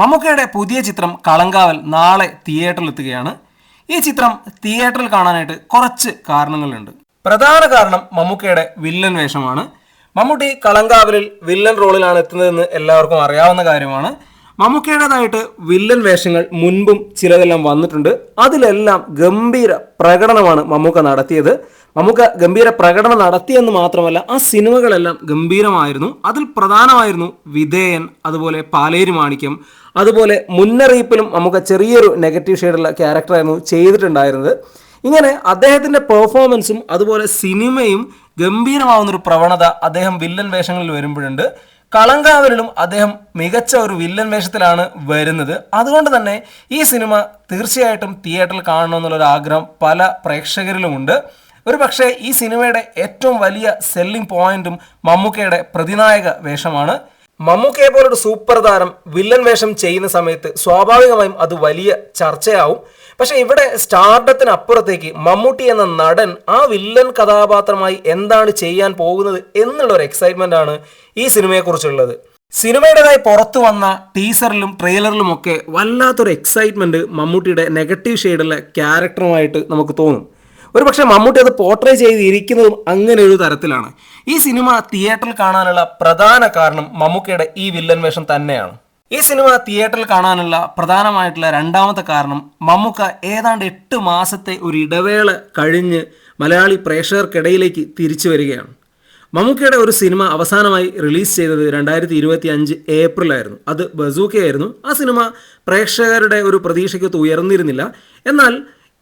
മമ്മൂക്കയുടെ പുതിയ ചിത്രം കളങ്കാവൽ നാളെ തിയേറ്ററിൽ എത്തുകയാണ് ഈ ചിത്രം തിയേറ്ററിൽ കാണാനായിട്ട് കുറച്ച് കാരണങ്ങളുണ്ട്. പ്രധാന കാരണം മമ്മൂക്കയുടെ വില്ലൻ വേഷമാണ്. മമ്മൂട്ടി കളങ്കാവലിൽ വില്ലൻ റോളിലാണ് എത്തുന്നതെന്ന് എല്ലാവർക്കും അറിയാവുന്ന കാര്യമാണ്. മമ്മൂക്കയുടേതായിട്ട് വില്ലൻ വേഷങ്ങൾ മുൻപും ചിലതെല്ലാം വന്നിട്ടുണ്ട്. അതിലെല്ലാം ഗംഭീര പ്രകടനമാണ് മമ്മൂക്ക നടത്തിയത്. മമ്മൂക്ക ഗംഭീര പ്രകടനം നടത്തിയെന്ന് മാത്രമല്ല ആ സിനിമകളെല്ലാം ഗംഭീരമായിരുന്നു. അതിൽ പ്രധാനമായിരുന്നു വിധേയൻ അതുപോലെ പാലേരി മാണിക്യം അതുപോലെ മുന്നറിയിപ്പിലും നമുക്ക് ചെറിയൊരു നെഗറ്റീവ് ഷെയ്ഡുള്ള ക്യാരക്ടറായിരുന്നു ചെയ്തിട്ടുണ്ടായിരുന്നത്. ഇങ്ങനെ അദ്ദേഹത്തിന്റെ പെർഫോമൻസും അതുപോലെ സിനിമയും ഗംഭീരമാവുന്നൊരു പ്രവണത അദ്ദേഹം വില്ലൻ വേഷങ്ങളിൽ വരുമ്പോഴുണ്ട്. കളങ്കാവലിലും അദ്ദേഹം മികച്ച ഒരു വില്ലൻ വേഷത്തിലാണ് വരുന്നത്. അതുകൊണ്ട് തന്നെ ഈ സിനിമ തീർച്ചയായിട്ടും തിയേറ്ററിൽ കാണണമെന്നുള്ളൊരു ആഗ്രഹം പല പ്രേക്ഷകരിലുമുണ്ട്. ഒരു പക്ഷേ ഈ സിനിമയുടെ ഏറ്റവും വലിയ സെല്ലിംഗ് പോയിന്റും മമ്മൂക്കയുടെ പ്രതിനായക വേഷമാണ്. മമ്മൂക്കയെ പോലൊരു സൂപ്പർ താരം വില്ലൻ വേഷം ചെയ്യുന്ന സമയത്ത് സ്വാഭാവികമായും അത് വലിയ ചർച്ചയാവും. പക്ഷെ ഇവിടെ സ്റ്റാർഡത്തിന് അപ്പുറത്തേക്ക് മമ്മൂട്ടി എന്ന നടൻ ആ വില്ലൻ കഥാപാത്രമായി എന്താണ് ചെയ്യാൻ പോകുന്നത് എന്നുള്ള ഒരു എക്സൈറ്റ്മെന്റ് ആണ് ഈ സിനിമയെക്കുറിച്ചുള്ളത്. സിനിമയുടേതായി പുറത്തു വന്ന ടീസറിലും ട്രെയിലറിലും ഒക്കെ വല്ലാത്തൊരു എക്സൈറ്റ്മെന്റ് മമ്മൂട്ടിയുടെ നെഗറ്റീവ് ഷെയ്ഡുള്ള ക്യാരക്ടറുമായിട്ട് നമുക്ക് തോന്നും. ഒരു പക്ഷേ മമ്മൂട്ടി അത് പോർട്രേ ചെയ്തിരിക്കുന്നതും അങ്ങനെ ഒരു തരത്തിലാണ്. ഈ സിനിമ തിയേറ്ററിൽ കാണാനുള്ള പ്രധാന കാരണം മമ്മൂക്കയുടെ ഈ വില്ലൻ വേഷം തന്നെയാണ്. ഈ സിനിമ തിയേറ്ററിൽ കാണാനുള്ള പ്രധാനമായിട്ടുള്ള രണ്ടാമത്തെ കാരണം മമ്മൂക്ക ഏതാണ്ട് എട്ട് മാസത്തെ ഒരു ഇടവേള കഴിഞ്ഞ് മലയാളി പ്രേക്ഷകർക്കിടയിലേക്ക് തിരിച്ചു വരികയാണ്. മമ്മൂക്കയുടെ ഒരു സിനിമ അവസാനമായി റിലീസ് ചെയ്തത് രണ്ടായിരത്തി ഇരുപത്തി അഞ്ച് ഏപ്രിലായിരുന്നു. അത് ബസൂക്കയായിരുന്നു. ആ സിനിമ പ്രേക്ഷകരുടെ ഒരു പ്രതീക്ഷയ്ക്കൊത്ത് ഉയർന്നിരുന്നില്ല. എന്നാൽ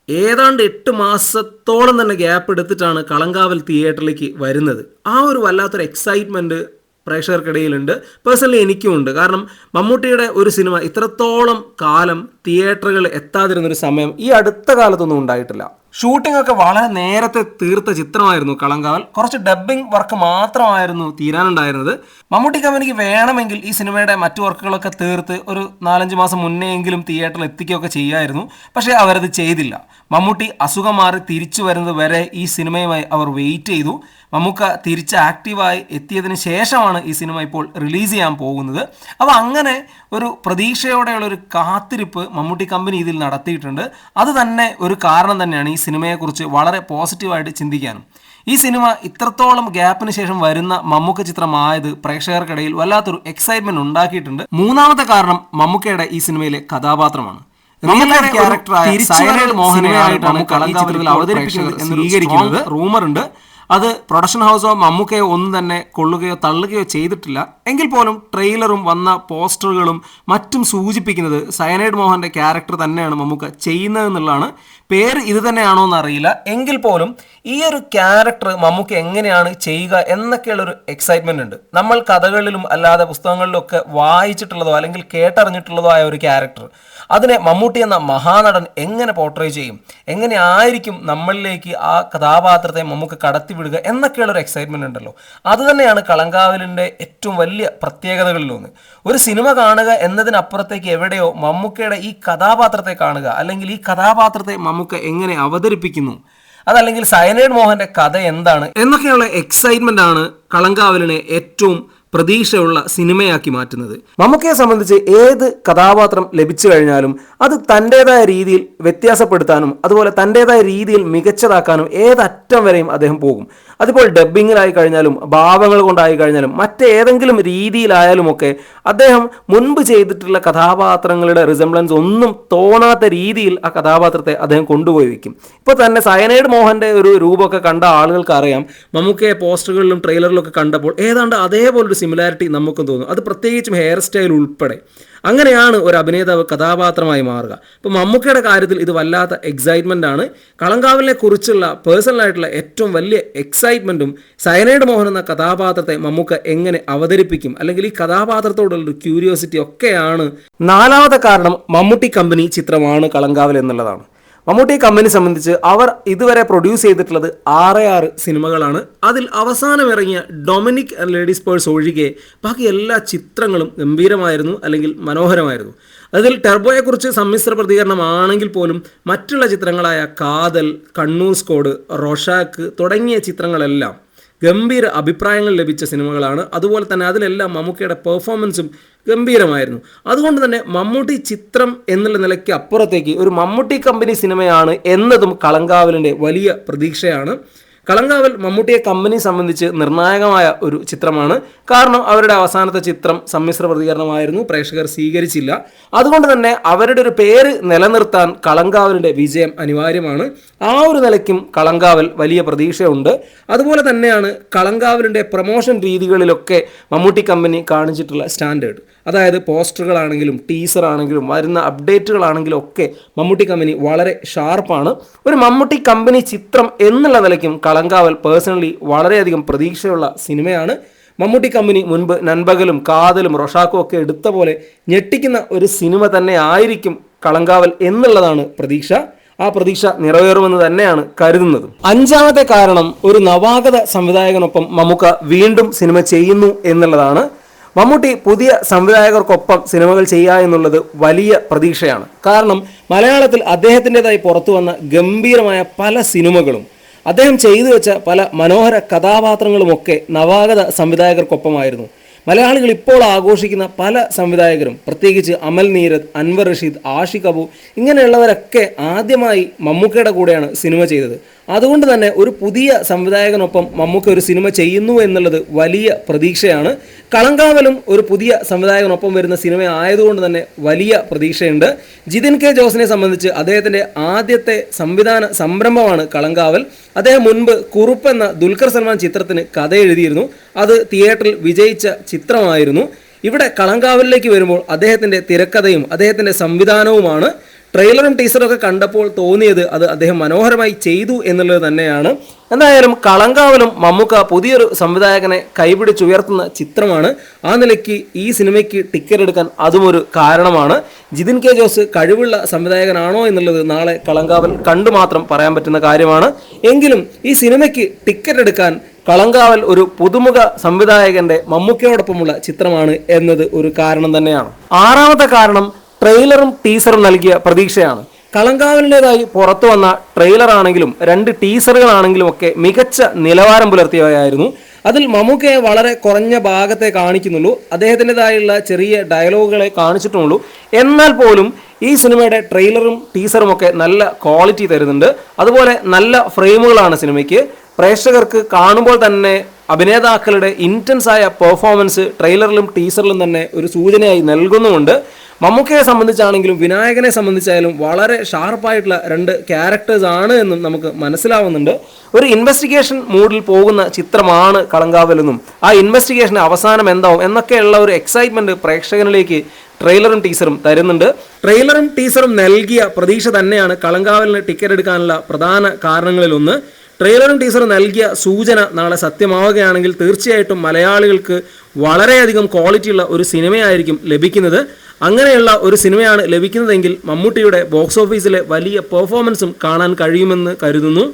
ഏതാണ്ട് എട്ട് മാസത്തോളം തന്നെ ഗ്യാപ്പ് എടുത്തിട്ടാണ് കളങ്കാവൽ തിയേറ്ററിലേക്ക് വരുന്നത്. ആ ഒരു വല്ലാത്തൊരു എക്സൈറ്റ്മെന്റ് പ്രേക്ഷകർക്കിടയിലുണ്ട്. പേഴ്സണലി എനിക്കും ഉണ്ട്. കാരണം മമ്മൂട്ടിയുടെ ഒരു സിനിമ ഇത്രത്തോളം കാലം തിയേറ്ററുകളിൽ എത്താതിരുന്നൊരു സമയം ഈ അടുത്ത കാലത്തൊന്നും ഉണ്ടായിട്ടില്ല. ഷൂട്ടിംഗ് ഒക്കെ വളരെ നേരത്തെ തീർത്ത ചിത്രമായിരുന്നു കളങ്കാവൽ. കുറച്ച് ഡബ്ബിംഗ് വർക്ക് മാത്രമായിരുന്നു തീരാനുണ്ടായിരുന്നത്. മമ്മൂട്ടി കമ്പനിക്ക് വേണമെങ്കിൽ ഈ സിനിമയുടെ മറ്റു വർക്കുകളൊക്കെ തീർത്ത് ഒരു നാലഞ്ച് മാസം മുന്നേ എങ്കിലും തിയേറ്ററിൽ എത്തിക്കുകയൊക്കെ ചെയ്യായിരുന്നു. പക്ഷേ അവരത് ചെയ്തില്ല. മമ്മൂട്ടി അസുഖം മാറി തിരിച്ചു വരുന്നത് വരെ ഈ സിനിമയുമായി അവർ വെയിറ്റ് ചെയ്തു. മമ്മൂക്ക തിരിച്ച് ആക്റ്റീവായി എത്തിയതിന് ശേഷമാണ് ഈ സിനിമ ഇപ്പോൾ റിലീസ് ചെയ്യാൻ പോകുന്നത്. അപ്പോൾ അങ്ങനെ ഒരു പ്രതീക്ഷയോടെയുള്ള ഒരു കാത്തിരിപ്പ് മമ്മൂട്ടി കമ്പനി ഇതിൽ നടത്തിയിട്ടുണ്ട്. അത് തന്നെ ഒരു കാരണം തന്നെയാണ് ഈ സിനിമയെക്കുറിച്ച് വളരെ പോസിറ്റീവായിട്ട് ചിന്തിക്കാനും. ഈ സിനിമ ഇത്രത്തോളം ഗ്യാപ്പിന് ശേഷം വരുന്ന മമ്മൂക്ക ചിത്രമായത് പ്രേക്ഷകർക്കിടയിൽ വല്ലാത്തൊരു എക്സൈറ്റ്മെന്റ് ഉണ്ടാക്കിയിട്ടുണ്ട്. മൂന്നാമത്തെ കാരണം മമ്മൂക്കയുടെ ഈ സിനിമയിലെ കഥാപാത്രമാണ്. ക്യാരക്ടറായ മോഹനെയായിട്ടാണ് അവതരിപ്പിക്കുന്നത് എന്ന് സ്വീകരിക്കുന്നത്. ഉണ്ട്. അത് പ്രൊഡക്ഷൻ ഹൗസോ മമ്മൂക്കയോ ഒന്നും തന്നെ കൊള്ളുകയോ തള്ളുകയോ ചെയ്തിട്ടില്ല. എങ്കിൽ പോലും ട്രെയിലറും വന്ന പോസ്റ്ററുകളും മറ്റും സൂചിപ്പിക്കുന്നത് സയനൈഡ് മോഹന്റെ ക്യാരക്ടർ തന്നെയാണ് മമ്മൂക്ക ചെയ്യുന്നത് എന്നുള്ളതാണ് പേര് ഇത് തന്നെയാണോ എന്ന് അറിയില്ല എങ്കിൽ പോലും ഈ ഒരു ക്യാരക്ടർ മമ്മൂക്ക എങ്ങനെയാണ് ചെയ്യുക എന്നൊക്കെയുള്ളൊരു എക്സൈറ്റ്മെന്റ് ഉണ്ട്. നമ്മൾ കഥകളിലും അല്ലാതെ പുസ്തകങ്ങളിലും ഒക്കെ വായിച്ചിട്ടുള്ളതോ അല്ലെങ്കിൽ കേട്ടറിഞ്ഞിട്ടുള്ളതോ ആയ ഒരു ക്യാരക്ടർ. അതിനെ മമ്മൂട്ടി എന്ന മഹാനടൻ എങ്ങനെ പോർട്രേ ചെയ്യും? എങ്ങനെ ആയിരിക്കും നമ്മളിലേക്ക് ആ കഥാപാത്രത്തെ മമ്മൂക്ക കടത്തിവിടുക എന്നൊക്കെയുള്ള ഒരു എക്സൈറ്റ്മെന്റ് ഉണ്ടല്ലോ. അത് തന്നെയാണ് കളങ്കാവലിന്റെ ഏറ്റവും വലിയ പ്രത്യേകതകളിലൊന്ന് ഒരു സിനിമ കാണുക എന്നതിനപ്പുറത്തേക്ക് എവിടെയോ മമ്മൂക്കയുടെ ഈ കഥാപാത്രത്തെ കാണുക അല്ലെങ്കിൽ ഈ കഥാപാത്രത്തെ മമ്മൂക്ക എങ്ങനെ അവതരിപ്പിക്കുന്നു അതല്ലെങ്കിൽ സയനൈഡ് മോഹന്റെ കഥ എന്താണ് എന്നൊക്കെയുള്ള എക്സൈറ്റ്മെന്റ് ആണ് കളങ്കാവലിനെ ഏറ്റവും പ്രതീക്ഷയുള്ള സിനിമയാക്കി മാറ്റുന്നത്. മമ്മൂക്കയെ സംബന്ധിച്ച് ഏത് കഥാപാത്രം ലഭിച്ചു കഴിഞ്ഞാലും അത് തന്റെതായ രീതിയിൽ വ്യത്യാസപ്പെടുത്താനും അതുപോലെ തന്റെതായ രീതിയിൽ മികച്ചതാക്കാനും ഏതറ്റം വരെയും അദ്ദേഹം പോകും. അതിപ്പോൾ ഡബ്ബിങ്ങിലായി കഴിഞ്ഞാലും ഭാവങ്ങൾ കൊണ്ടായി കഴിഞ്ഞാലും മറ്റേതെങ്കിലും രീതിയിലായാലും ഒക്കെ അദ്ദേഹം മുൻപ് ചെയ്തിട്ടുള്ള കഥാപാത്രങ്ങളുടെ റിസംബ്ലൻസ് ഒന്നും തോന്നാത്ത രീതിയിൽ ആ കഥാപാത്രത്തെ അദ്ദേഹം കൊണ്ടുപോയി വെക്കും. ഇപ്പോൾ തന്നെ സയനൈഡ് മോഹന്റെ ഒരു രൂപമൊക്കെ കണ്ട ആളുകൾക്ക് അറിയാം മമ്മൂക്കയെ പോസ്റ്ററുകളിലും ട്രെയിലറിലും ഒക്കെ കണ്ടപ്പോൾ ഏതാണ്ട് അതേപോലൊരു സിമിലാരിറ്റി നമുക്കും തോന്നും. അത് പ്രത്യേകിച്ചും ഹെയർ സ്റ്റൈൽ ഉൾപ്പെടെ. അങ്ങനെയാണ് ഒരു അഭിനേതാവ് കഥാപാത്രമായി മാറുക. ഇപ്പം മമ്മൂക്കയുടെ കാര്യത്തിൽ ഇത് വല്ലാത്ത എക്സൈറ്റ്മെന്റ് ആണ്. കളങ്കാവിലെ കുറിച്ചുള്ള പേഴ്സണലായിട്ടുള്ള ഏറ്റവും വലിയ എക്സൈറ്റ്മെന്റും സയനൈഡ് മോഹൻ എന്ന കഥാപാത്രത്തെ മമ്മൂക്ക എങ്ങനെ അവതരിപ്പിക്കും? അല്ലെങ്കിൽ ഈ കഥാപാത്രത്തോടുള്ള ഒരു ക്യൂരിയോസിറ്റി ഒക്കെയാണ്. നാലാമത്തെ കാരണം മമ്മൂട്ടി കമ്പനി ചിത്രമാണ് കളങ്കാവിൽ എന്നുള്ളതാണ്. മമ്മൂട്ടി കമ്പനി സംബന്ധിച്ച് അവർ ഇതുവരെ പ്രൊഡ്യൂസ് ചെയ്തിട്ടുള്ളത് ആറ് ആറ് സിനിമകളാണ്. അതിൽ അവസാനം ഇറങ്ങിയ ഡൊമിനിക് ലേഡീസ് പേഴ്സ് ഒഴികെ ബാക്കി എല്ലാ ചിത്രങ്ങളും ഗംഭീരമായിരുന്നു അല്ലെങ്കിൽ മനോഹരമായിരുന്നു. അതിൽ ടെർബോയെക്കുറിച്ച് സമ്മിശ്ര പ്രതികരണമാണെങ്കിൽ പോലും മറ്റുള്ള ചിത്രങ്ങളായ കാതൽ കണ്ണൂർ സ്കോഡ് റൊഷാക്ക് തുടങ്ങിയ ചിത്രങ്ങളെല്ലാം ഗംഭീര അഭിപ്രായങ്ങൾ ലഭിച്ച സിനിമകളാണ്. അതുപോലെ തന്നെ അതിലെല്ലാം മമ്മൂക്കയുടെ പെർഫോമൻസും ഗംഭീരമായിരുന്നു. അതുകൊണ്ട് തന്നെ മമ്മൂട്ടി ചിത്രം എന്നുള്ള നിലയ്ക്ക് അപ്പുറത്തേക്ക് ഒരു മമ്മൂട്ടി കമ്പനി സിനിമയാണ് എന്നതും കളങ്കാവലിന്റെ വലിയ പ്രതീക്ഷയാണ്. കളങ്കാവൽ മമ്മൂട്ടിയെ കമ്പനി സംബന്ധിച്ച് നിർണായകമായ ഒരു ചിത്രമാണ്. കാരണം അവരുടെ അവസാനത്തെ ചിത്രം സമ്മിശ്ര പ്രതികരണമായിരുന്നു. പ്രേക്ഷകർ സ്വീകരിച്ചില്ല. അതുകൊണ്ട് തന്നെ അവരുടെ ഒരു പേര് നിലനിർത്താൻ കളങ്കാവലിന്റെ വിജയം അനിവാര്യമാണ്. ആ ഒരു നിലയ്ക്കും കളങ്കാവൽ വലിയ പ്രതീക്ഷയുണ്ട്. അതുപോലെ തന്നെയാണ് കളങ്കാവലിന്റെ പ്രൊമോഷൻ രീതികളിലൊക്കെ മമ്മൂട്ടി കമ്പനി കാണിച്ചിട്ടുള്ള സ്റ്റാൻഡേർഡ് അതായത് പോസ്റ്ററുകളാണെങ്കിലും ടീസറാണെങ്കിലും വരുന്ന അപ്ഡേറ്റുകളാണെങ്കിലും ഒക്കെ മമ്മൂട്ടി കമ്പനി വളരെ ഷാർപ്പാണ് ഒരു മമ്മൂട്ടി കമ്പനി ചിത്രം എന്നുള്ള നിലയ്ക്കും കളങ്കാവൽ പേഴ്സണലി വളരെയധികം പ്രതീക്ഷയുള്ള സിനിമയാണ്. മമ്മൂട്ടി കമ്പനി മുൻപ് നൻപകലും കാതലും റൊഷാക്കും ഒക്കെ എടുത്ത പോലെ ഞെട്ടിക്കുന്ന ഒരു സിനിമ തന്നെ ആയിരിക്കും കളങ്കാവൽ എന്നുള്ളതാണ് പ്രതീക്ഷ. ആ പ്രതീക്ഷ നിറവേറുമെന്ന് തന്നെയാണ് കരുതുന്നത്. അഞ്ചാമത്തെ കാരണം ഒരു നവാഗത സംവിധായകനൊപ്പം മമ്മൂക്ക വീണ്ടും സിനിമ ചെയ്യുന്നു എന്നുള്ളതാണ്. മമ്മൂട്ടി പുതിയ സംവിധായകർക്കൊപ്പം സിനിമകൾ ചെയ്യുക എന്നുള്ളത് വലിയ പ്രതീക്ഷയാണ്. കാരണം മലയാളത്തിൽ അദ്ദേഹത്തിന്റെതായി പുറത്തു വന്ന ഗംഭീരമായ പല സിനിമകളും അദ്ദേഹം ചെയ്തു വെച്ച പല മനോഹര കഥാപാത്രങ്ങളുമൊക്കെ നവാഗത സംവിധായകർക്കൊപ്പമായിരുന്നു. മലയാളികൾ ഇപ്പോൾ ആഘോഷിക്കുന്ന പല സംവിധായകരും പ്രത്യേകിച്ച് അമൽ നീരദ് അൻവർ റഷീദ് ആഷിഖ് അബു ഇങ്ങനെയുള്ളവരൊക്കെ ആദ്യമായി മമ്മൂക്കയുടെ കൂടെയാണ് സിനിമ ചെയ്തത്. അതുകൊണ്ട് തന്നെ ഒരു പുതിയ സംവിധായകനൊപ്പം മമ്മൂക്ക ഒരു സിനിമ ചെയ്യുന്നു എന്നുള്ളത് വലിയ പ്രതീക്ഷയാണ്. കളങ്കാവലും ഒരു പുതിയ സംവിധായകനൊപ്പം വരുന്ന സിനിമ ആയതുകൊണ്ട് തന്നെ വലിയ പ്രതീക്ഷയുണ്ട്. ജിതിൻ കെ ജോസിനെ സംബന്ധിച്ച് അദ്ദേഹത്തിന്റെ ആദ്യത്തെ സംവിധാന സംരംഭമാണ് കളങ്കാവൽ. അദ്ദേഹം മുൻപ് കുറുപ്പ് എന്ന ദുൽഖർ സൽമാൻ ചിത്രത്തിന് കഥ എഴുതിയിരുന്നു. അത് തിയേറ്ററിൽ വിജയിച്ച ചിത്രമായിരുന്നു. ഇവിടെ കളങ്കാവലിലേക്ക് വരുമ്പോൾ അദ്ദേഹത്തിന്റെ തിരക്കഥയും അദ്ദേഹത്തിന്റെ സംവിധാനവുമാണ്. ട്രെയിലറും ടീസറും ഒക്കെ കണ്ടപ്പോൾ തോന്നിയത് അത് അദ്ദേഹം മനോഹരമായി ചെയ്തു എന്നുള്ളത് തന്നെയാണ്. എന്തായാലും കളങ്കാവലും മമ്മൂക്ക പുതിയൊരു സംവിധായകനെ കൈപിടിച്ചുയർത്തുന്ന ചിത്രമാണ്. ആ നിലയ്ക്ക് ഈ സിനിമയ്ക്ക് ടിക്കറ്റ് എടുക്കാൻ അതും ഒരു കാരണമാണ്. ജിതിൻ കെ ജോസ് കഴിവുള്ള സംവിധായകനാണോ എന്നുള്ളത് നാളെ കളങ്കാവൽ കണ്ടു മാത്രം പറയാൻ പറ്റുന്ന കാര്യമാണ്. എങ്കിലും ഈ സിനിമയ്ക്ക് ടിക്കറ്റ് എടുക്കാൻ കളങ്കാവൽ ഒരു പുതുമുഖ സംവിധായകന്റെ മമ്മൂക്കയോടൊപ്പമുള്ള ചിത്രമാണ് എന്നത് ഒരു കാരണം തന്നെയാണ്. ആറാമത്തെ കാരണം ട്രെയിലറും ടീസറും നൽകിയ പ്രതീക്ഷയാണ്. കളങ്കാവലിന്റെതായി പുറത്തു വന്ന ട്രെയിലർ ആണെങ്കിലും രണ്ട് ടീസറുകളാണെങ്കിലും ഒക്കെ മികച്ച നിലവാരം പുലർത്തിയവയായിരുന്നു. അതിൽ മമ്മൂക്കയെ വളരെ കുറഞ്ഞ ഭാഗത്തെ കാണിക്കുന്നുള്ളൂ. അദ്ദേഹത്തിന്റെതായുള്ള ചെറിയ ഡയലോഗുകളെ കാണിച്ചിട്ടുള്ളൂ എന്നാൽ പോലും ഈ സിനിമയുടെ ട്രെയിലറും ടീസറും ഒക്കെ നല്ല ക്വാളിറ്റി തരുന്നുണ്ട്. അതുപോലെ നല്ല ഫ്രെയിമുകളാണ് സിനിമയ്ക്ക്. പ്രേക്ഷകർക്ക് കാണുമ്പോൾ തന്നെ അഭിനേതാക്കളുടെ ഇന്റൻസായ പെർഫോമൻസ് ട്രെയിലറിലും ടീസറിലും തന്നെ ഒരു സൂചനയായി നൽകുന്നുമുണ്ട്. മമ്മൂക്കയെ സംബന്ധിച്ചാണെങ്കിലും വിനായകനെ സംബന്ധിച്ചായാലും വളരെ ഷാർപ്പായിട്ടുള്ള രണ്ട് ക്യാരക്ടേഴ്സ് ആണ് എന്നും നമുക്ക് മനസ്സിലാവുന്നുണ്ട്. ഒരു ഇൻവെസ്റ്റിഗേഷൻ മൂഡിൽ പോകുന്ന ചിത്രമാണ് കളങ്കാവലെന്നും ആ ഇൻവെസ്റ്റിഗേഷന്റെ അവസാനം എന്താവും എന്നൊക്കെയുള്ള ഒരു എക്സൈറ്റ്മെന്റ് പ്രേക്ഷകനിലേക്ക് ട്രെയിലറും ടീസറും തരുന്നുണ്ട്. ട്രെയിലറും ടീസറും നൽകിയ പ്രതീക്ഷ തന്നെയാണ് കളങ്കാവലിന് ടിക്കറ്റ് എടുക്കാനുള്ള പ്രധാന കാരണങ്ങളിലൊന്ന് ട്രെയിലറും ടീസറും നൽകിയ സൂചന നാളെ സത്യമാവുകയാണെങ്കിൽ തീർച്ചയായിട്ടും മലയാളികൾക്ക് വളരെയധികം ക്വാളിറ്റിയുള്ള ഒരു സിനിമയായിരിക്കും ലഭിക്കുന്നത്. അങ്ങനെയുള്ള ഒരു സിനിമയാണ് ലഭിക്കുന്നതെങ്കിൽ മമ്മൂട്ടിയുടെ ബോക്സ് ഓഫീസിലെ വലിയ പെർഫോമൻസും കാണാൻ കഴിയുമെന്ന് കരുതുന്നു.